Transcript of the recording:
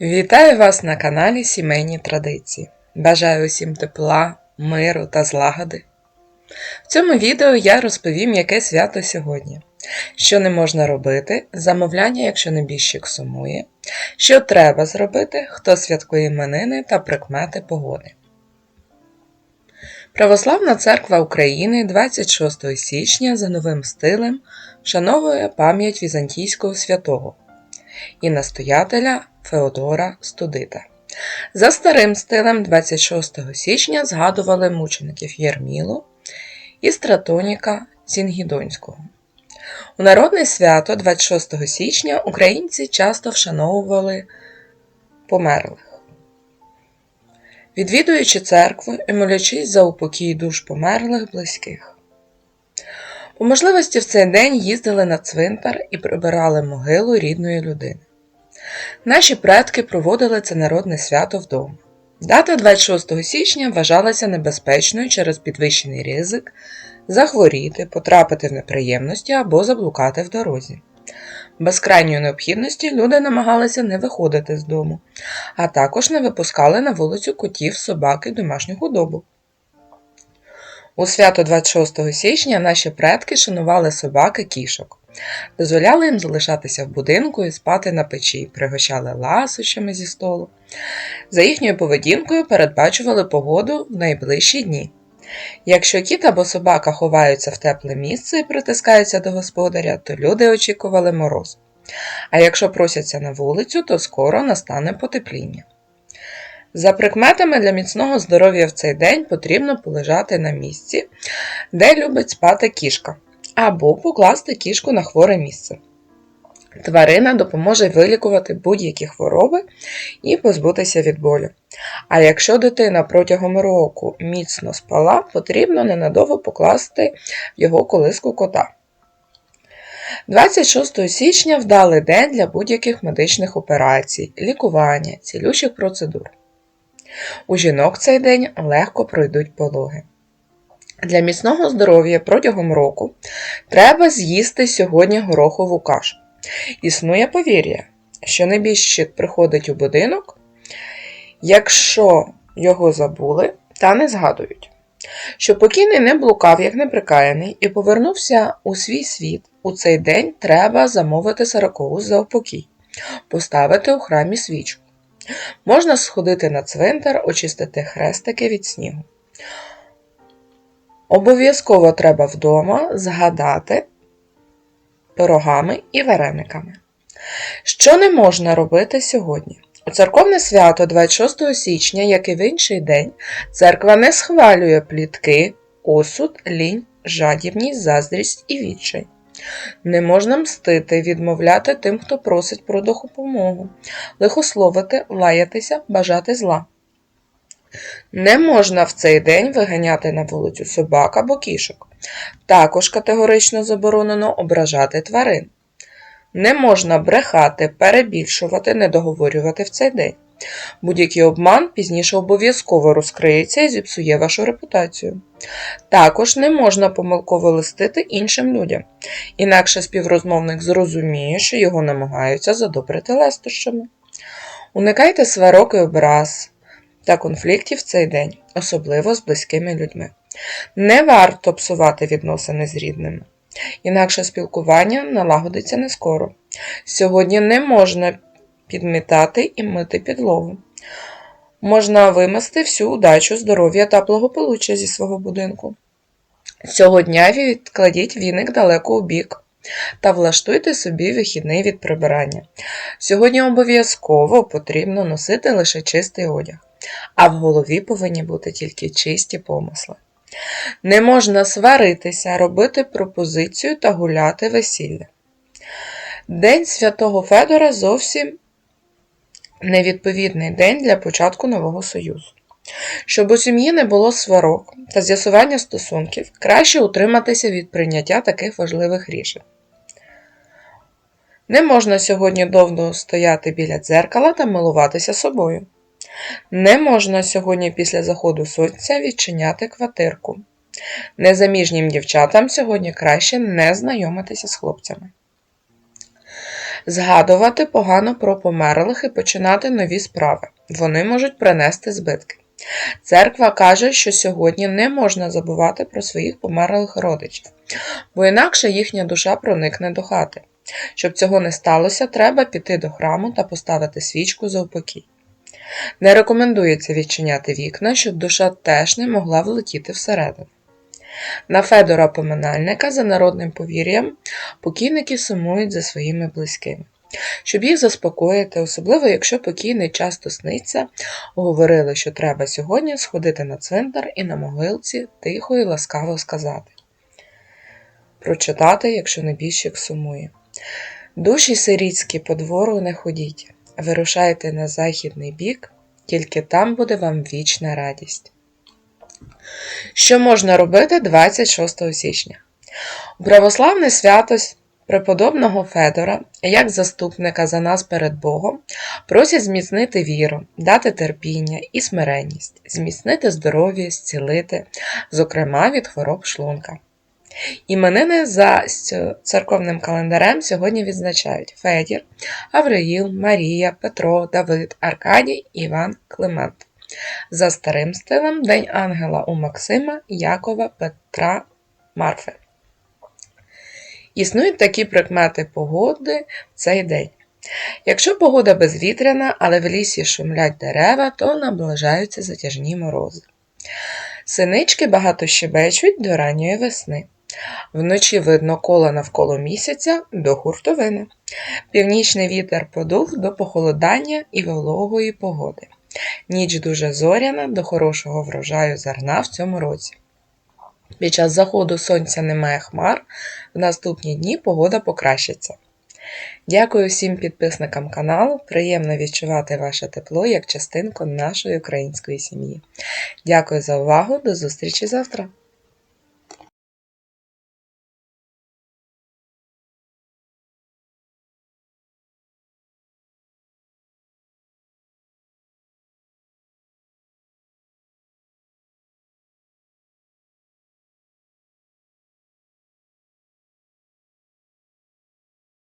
Вітаю вас на каналі Сімейні Традиції. Бажаю усім тепла, миру та злагоди. В цьому відео я розповім, яке свято сьогодні, що не можна робити, замовляння, якщо небіжчик сумує, що треба зробити, хто святкує іменини та прикмети погоди. Православна церква України 26 січня за новим стилем вшановує пам'ять візантійського святого і настоятеля Феодора Студита. За старим стилем 26 січня згадували мучеників Єрмілу і стратоніка Сінгідонського. У народне свято 26 січня українці часто вшановували померлих. Відвідуючи церкву і молячись за упокій душ померлих близьких. По можливості в цей день їздили на цвинтар і прибирали могилу рідної людини. Наші предки проводили це народне свято вдома. Дата 26 січня вважалася небезпечною через підвищений ризик захворіти, потрапити в неприємності або заблукати в дорозі. Без крайньої необхідності люди намагалися не виходити з дому, а також не випускали на вулицю котів, собак і домашню худобу. У свято 26 січня наші предки шанували собак і кішок, дозволяли їм залишатися в будинку і спати на печі, пригощали ласощами зі столу. За їхньою поведінкою передбачували погоду в найближчі дні. Якщо кіт або собака ховаються в тепле місце і притискаються до господаря, то люди очікували мороз. А якщо просяться на вулицю, то скоро настане потепління. За прикметами для міцного здоров'я в цей день потрібно полежати на місці, де любить спати кішка, або покласти кішку на хворе місце. Тварина допоможе вилікувати будь-які хвороби і позбутися від болю. А якщо дитина протягом року міцно спала, потрібно ненадовго покласти його колиску кота. 26 січня вдалий день для будь-яких медичних операцій, лікування, цілющих процедур. У жінок цей день легко пройдуть пологи. Для міцного здоров'я протягом року треба з'їсти сьогодні горохову кашу. Існує повір'я, що небіжчик приходить у будинок, якщо його забули та не згадують. Щоб покійний не блукав, як неприкаяний, і повернувся у свій світ, у цей день треба замовити сорокову за упокій, поставити у храмі свічку. Можна сходити на цвинтар, очистити хрестики від снігу. Обов'язково треба вдома згадати пирогами і варениками. Що не можна робити сьогодні? У церковне свято 26 січня, як і в інший день, церква не схвалює плітки, осуд, лінь, жадібність, заздрість і відчай. Не можна мстити, відмовляти тим, хто просить про допомогу, лихословити, лаятися, бажати зла. Не можна в цей день виганяти на вулицю собак або кішок. Також категорично заборонено ображати тварин. Не можна брехати, перебільшувати, недоговорювати в цей день. Будь-який обман пізніше обов'язково розкриється і зіпсує вашу репутацію. Також не можна помилково листити іншим людям, інакше співрозмовник зрозуміє, що його намагаються задобрити лестощами. Уникайте сварок і образ та конфліктів в цей день, особливо з близькими людьми. Не варто псувати відносини з рідними, інакше спілкування налагодиться не скоро. Сьогодні не можна підмітати і мити підлогу. Можна вимести всю удачу, здоров'я та благополуччя зі свого будинку. Цього дня відкладіть віник далеко у бік та влаштуйте собі вихідний від прибирання. Сьогодні обов'язково потрібно носити лише чистий одяг, а в голові повинні бути тільки чисті помисли. Не можна сваритися, робити пропозицію та гуляти весілля. День святого Федора зовсім невідповідний день для початку нового союзу. Щоб у сім'ї не було сварок та з'ясування стосунків, краще утриматися від прийняття таких важливих рішень. Не можна сьогодні довго стояти біля дзеркала та милуватися собою. Не можна сьогодні після заходу сонця відчиняти квартирку. Незаміжнім дівчатам сьогодні краще не знайомитися з хлопцями. Згадувати погано про померлих і починати нові справи. Вони можуть принести збитки. Церква каже, що сьогодні не можна забувати про своїх померлих родичів, бо інакше їхня душа проникне до хати. Щоб цього не сталося, треба піти до храму та поставити свічку за упокій. Не рекомендується відчиняти вікна, щоб душа теж не могла влетіти всередину. На Федора Поминальника, за народним повір'ям, покійники сумують за своїми близькими. Щоб їх заспокоїти, особливо якщо покійний часто сниться, говорили, що треба сьогодні сходити на цвинтар і на могилці тихо і ласкаво сказати. Прочитати, якщо небіжчик сумує. Душі сирітські по двору не ходіть, вирушайте на західний бік, тільки там буде вам вічна радість. Що можна робити 26 січня? Православне свято преподобного Федора, як заступника за нас перед Богом, просять зміцнити віру, дати терпіння і смиренність, зміцнити здоров'я, зцілити, зокрема від хвороб шлунка. Іменини за церковним календарем сьогодні відзначають Федір, Авраїл, Марія, Петро, Давид, Аркадій, Іван, Климент. За старим стилем День Ангела у Максима, Якова, Петра, Марфи. Існують такі прикмети погоди в цей день. Якщо погода безвітряна, але в лісі шумлять дерева, то наближаються затяжні морози. Синички багато щебечуть до ранньої весни. Вночі видно коло навколо місяця до хуртовини. Північний вітер подув до похолодання і вологої погоди. Ніч дуже зоряна до хорошого врожаю зерна в цьому році. Під час заходу сонця немає хмар, в наступні дні погода покращиться. Дякую всім підписникам каналу. Приємно відчувати ваше тепло як частинку нашої української сім'ї. Дякую за увагу, до зустрічі завтра!